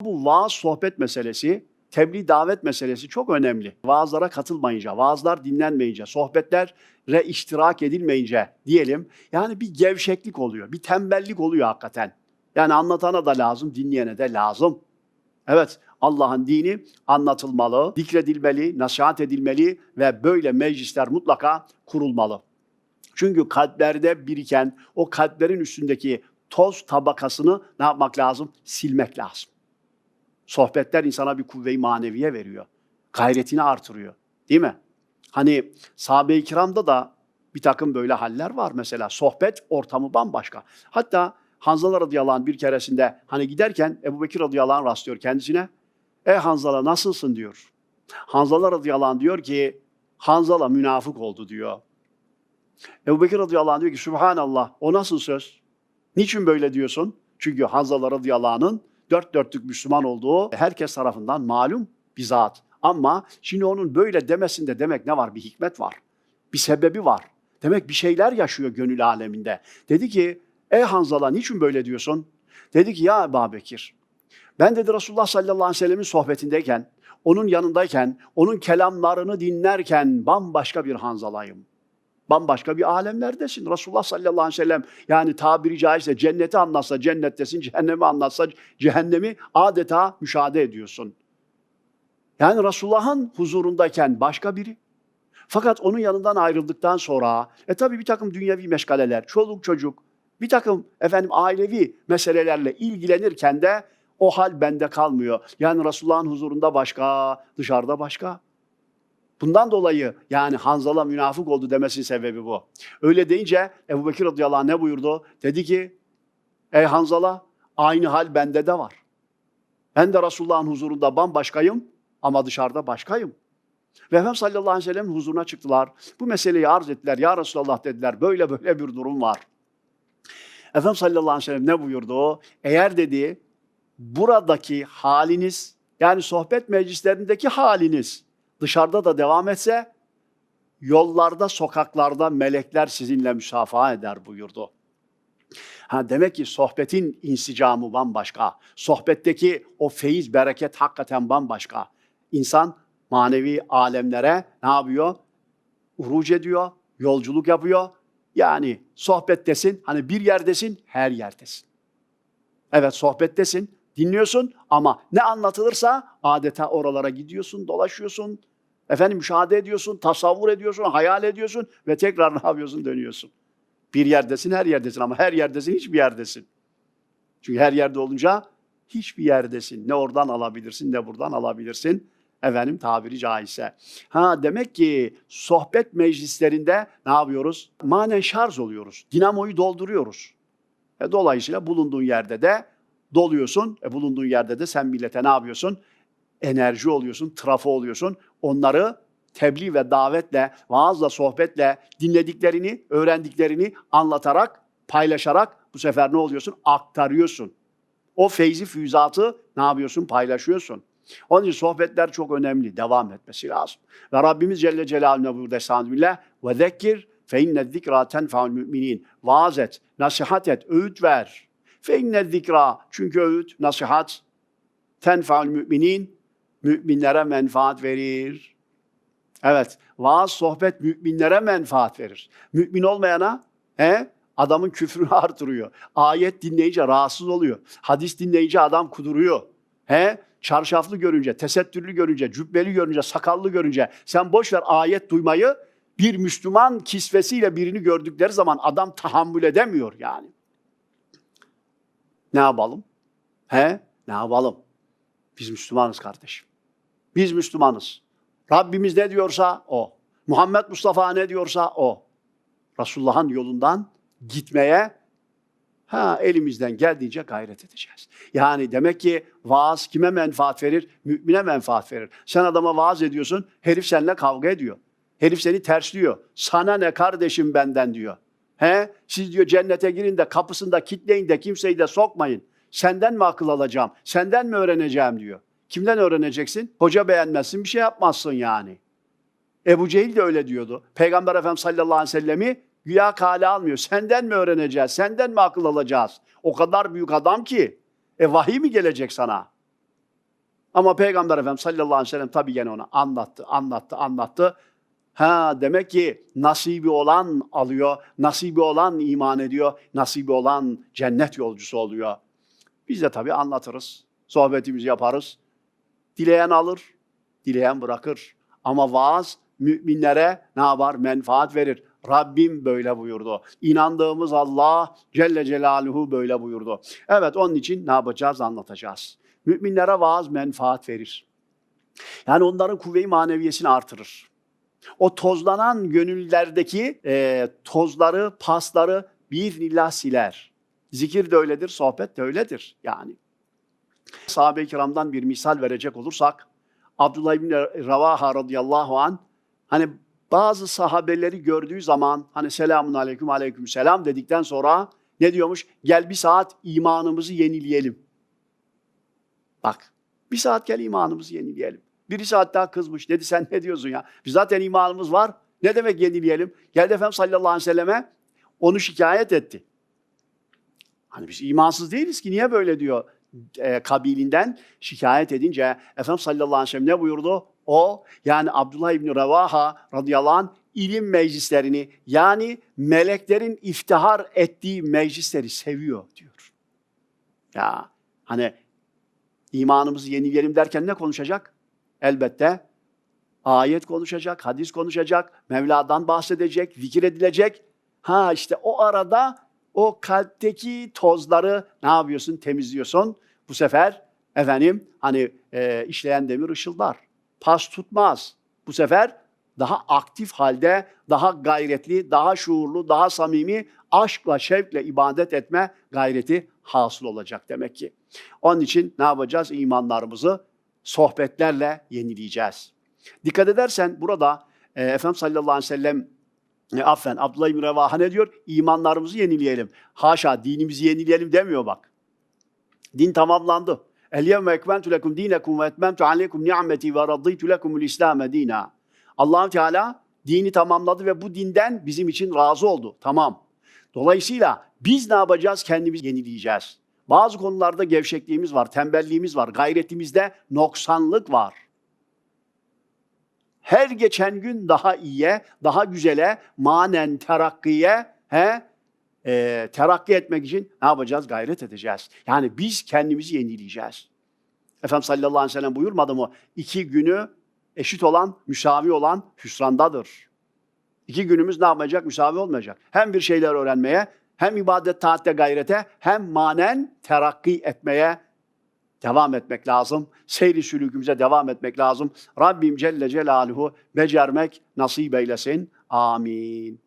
Bu vaaz sohbet meselesi, tebliğ davet meselesi çok önemli. Vaazlara katılmayınca, vaazlar dinlenmeyince, sohbetlere iştirak edilmeyince diyelim. Yani bir gevşeklik oluyor, bir tembellik oluyor hakikaten. Yani anlatana da lazım, dinleyene de lazım. Evet, Allah'ın dini anlatılmalı, zikredilmeli, nasihat edilmeli ve böyle meclisler mutlaka kurulmalı. Çünkü kalplerde biriken o kalplerin üstündeki toz tabakasını ne yapmak lazım? Silmek lazım. Sohbetler insana bir kuvve-i maneviye veriyor. Gayretini artırıyor. Değil mi? Hani sahabe-i kiramda da bir takım böyle haller var mesela. Sohbet ortamı bambaşka. Hatta Hanzala radıyallahu anh bir keresinde hani giderken Ebu Bekir radıyallahu anh rastlıyor kendisine. E Hanzala nasılsın diyor. Hanzala radıyallahu anh diyor ki Hanzala münafık oldu diyor. Ebu Bekir radıyallahu anh diyor ki Subhanallah o nasıl söz? Niçin böyle diyorsun? Çünkü Hanzala radıyallahu anh'ın dört dörtlük Müslüman olduğu herkes tarafından malum bir zat. Ama şimdi onun böyle demesinde demek ne var? Bir hikmet var. Bir sebebi var. Demek bir şeyler yaşıyor gönül aleminde. Dedi ki, ey Hanzala niçin böyle diyorsun? Dedi ki, ya Ebu Bekir, ben dedi Resulullah sallallahu aleyhi ve sellemin sohbetindeyken, onun yanındayken, onun kelamlarını dinlerken bambaşka bir Hanzalayım. Bambaşka bir alemlerdesin. Resulullah sallallahu aleyhi ve sellem yani tabiri caizse cenneti anlatsa cennettesin, cehennemi anlatsa cehennemi adeta müşahede ediyorsun. Yani Resulullah'ın huzurundayken başka biri. Fakat onun yanından ayrıldıktan sonra e tabi bir takım dünyevi meşgaleler, çoluk çocuk, bir takım efendim ailevi meselelerle ilgilenirken de o hal bende kalmıyor. Yani Resulullah'ın huzurunda başka, dışarıda başka. Bundan dolayı yani Hanzala münafık oldu demesinin sebebi bu. Öyle deyince Ebu Bekir radıyallahu anh ne buyurdu? Dedi ki, ey Hanzala aynı hal bende de var. Ben de Resulullah'ın huzurunda bambaşkayım ama dışarıda başkayım. Ve Efendimiz sallallahu aleyhi ve sellem'in huzuruna çıktılar. Bu meseleyi arz ettiler. Ya Resulallah dediler böyle böyle bir durum var. Efendimiz sallallahu aleyhi ve sellem ne buyurdu? Eğer dedi buradaki haliniz yani sohbet meclislerindeki haliniz dışarıda da devam etse yollarda, sokaklarda melekler sizinle müsafaha eder buyurdu. Ha demek ki sohbetin insicamı bambaşka. Sohbetteki o feyiz, bereket hakikaten bambaşka. İnsan manevi alemlere ne yapıyor? Uruc ediyor, yolculuk yapıyor. Yani sohbettesin, hani bir yerdesin, her yerdesin. Evet sohbettesin, dinliyorsun ama ne anlatılırsa adeta oralara gidiyorsun, dolaşıyorsun. Efendim müşahede ediyorsun, tasavvur ediyorsun, hayal ediyorsun ve tekrar ne yapıyorsun? Dönüyorsun. Bir yerdesin, her yerdesin ama her yerdesin, hiçbir yerdesin. Çünkü her yerde olunca hiçbir yerdesin. Ne oradan alabilirsin, ne buradan alabilirsin. Efendim tabiri caizse. Ha demek ki sohbet meclislerinde ne yapıyoruz? Manen şarj oluyoruz. Dinamoyu dolduruyoruz. E, dolayısıyla bulunduğun yerde de doluyorsun. E, bulunduğun yerde de sen millete ne yapıyorsun? Enerji oluyorsun, trafo oluyorsun. Onları tebliğ ve davetle, vaazla, sohbetle dinlediklerini, öğrendiklerini anlatarak, paylaşarak bu sefer ne oluyorsun? Aktarıyorsun. O feyzi füyüzatı ne yapıyorsun? Paylaşıyorsun. Onun için sohbetler çok önemli. Devam etmesi lazım. Ve Rabbimiz Celle Celaluhu'na buyurdu Estağfirullah. Ve zekkir fe inne zikra tenfa'ul müminin. Vaaz et, nasihat et, öğüt ver. Fe inne zikra. Çünkü öğüt, nasihat tenfa'ul müminin. Müminlere menfaat verir. Evet, vaaz, sohbet müminlere menfaat verir. Mümin olmayana he, adamın küfrünü artırıyor. Ayet dinleyince rahatsız oluyor. Hadis dinleyince adam kuduruyor. He, çarşaflı görünce, tesettürlü görünce, cübbeli görünce, sakallı görünce sen boş ver ayet duymayı bir Müslüman kisvesiyle birini gördükleri zaman adam tahammül edemiyor yani. Ne yapalım? He? Ne yapalım? Biz Müslümanız kardeşim. Biz Müslümanız. Rabbimiz ne diyorsa o. Muhammed Mustafa ne diyorsa o. Resulullah'ın yolundan gitmeye ha elimizden geldiğince gayret edeceğiz. Yani demek ki vaaz kime menfaat verir? Mümine menfaat verir. Sen adama vaaz ediyorsun, herif seninle kavga ediyor. Herif seni tersliyor. Sana ne kardeşim benden diyor. He? Siz diyor cennete girin de kapısında kitleyin de kimseyi de sokmayın. Senden mi akıl alacağım? Senden mi öğreneceğim diyor. Kimden öğreneceksin? Hoca beğenmezsin bir şey yapmazsın yani. Ebu Cehil de öyle diyordu. Peygamber Efendimiz sallallahu aleyhi ve sellemi güya kale almıyor. Senden mi öğreneceğiz? Senden mi akıl alacağız? O kadar büyük adam ki. E vahiy mi gelecek sana? Ama Peygamber Efendimiz sallallahu aleyhi ve sellem tabii gene ona anlattı, anlattı, anlattı. Ha demek ki nasibi olan alıyor, nasibi olan iman ediyor, nasibi olan cennet yolcusu oluyor. Biz de tabii anlatırız, sohbetimizi yaparız. Dileyen alır, dileyen bırakır. Ama vaaz müminlere ne yapar? Menfaat verir. Rabbim böyle buyurdu. İnandığımız Allah Celle Celaluhu böyle buyurdu. Evet onun için ne yapacağız? Anlatacağız. Müminlere vaaz menfaat verir. Yani onların kuvve-i maneviyesini artırır. O tozlanan gönüllerdeki e, tozları, pasları biiznillah siler. Zikir de öyledir, sohbet de öyledir yani. Sahabe-i kiramdan bir misal verecek olursak, Abdullah bin Ravaha radıyallahu an hani bazı sahabeleri gördüğü zaman hani selamun aleyküm aleyküm selam dedikten sonra ne diyormuş? Gel bir saat imanımızı yenileyelim. Bak bir saat gel imanımızı yenileyelim. Birisi hatta kızmış. Dedi sen ne diyorsun ya? Biz zaten imanımız var. Ne demek yenileyelim? Geldi Efendimiz sallallahu aleyhi ve selleme onu şikayet etti. Hani biz imansız değiliz ki niye böyle diyor e, kabilinden şikayet edince Efendimiz sallallahu aleyhi ve sellem ne buyurdu? O yani Abdullah İbni Revaha radıyallahu anh ilim meclislerini yani meleklerin iftihar ettiği meclisleri seviyor diyor. Ya hani imanımızı yenileyelim derken ne konuşacak? Elbette ayet konuşacak, hadis konuşacak, Mevla'dan bahsedecek, zikir edilecek. Ha işte o arada o kalpteki tozları ne yapıyorsun? Temizliyorsun. Bu sefer efendim hani e, işleyen demir ışıldar. Pas tutmaz. Bu sefer daha aktif halde, daha gayretli, daha şuurlu, daha samimi, aşkla, şevkle ibadet etme gayreti hasıl olacak demek ki. Onun için ne yapacağız? İmanlarımızı sohbetlerle yenileyeceğiz. Dikkat edersen burada e, Efendimiz sallallahu aleyhi ve sellem e, affen Abdullah bin Revaha ne diyor? İmanlarımızı yenileyelim. Haşa dinimizi yenileyelim demiyor bak. Din tamamlandı. El yevme ekmentu lekum dinekum ve etmemtu aleykum ni'meti ve radıytu lekumul İslam'e dina. allah Teala dini tamamladı ve bu dinden bizim için razı oldu. Tamam. Dolayısıyla biz ne yapacağız? Kendimizi yenileyeceğiz. Bazı konularda gevşekliğimiz var, tembelliğimiz var, gayretimizde noksanlık var. Her geçen gün daha iyiye, daha güzele, manen terakkiye, he, e, terakki etmek için ne yapacağız? Gayret edeceğiz. Yani biz kendimizi yenileyeceğiz. Efendimiz sallallahu aleyhi ve sellem buyurmadı mı? İki günü eşit olan, müsavi olan hüsrandadır. İki günümüz ne yapmayacak? Müsavi olmayacak. Hem bir şeyler öğrenmeye, hem ibadet taatte gayrete, hem manen terakki etmeye devam etmek lazım. Seyri sülükümüze devam etmek lazım. Rabbim Celle Celaluhu becermek nasip eylesin. Amin.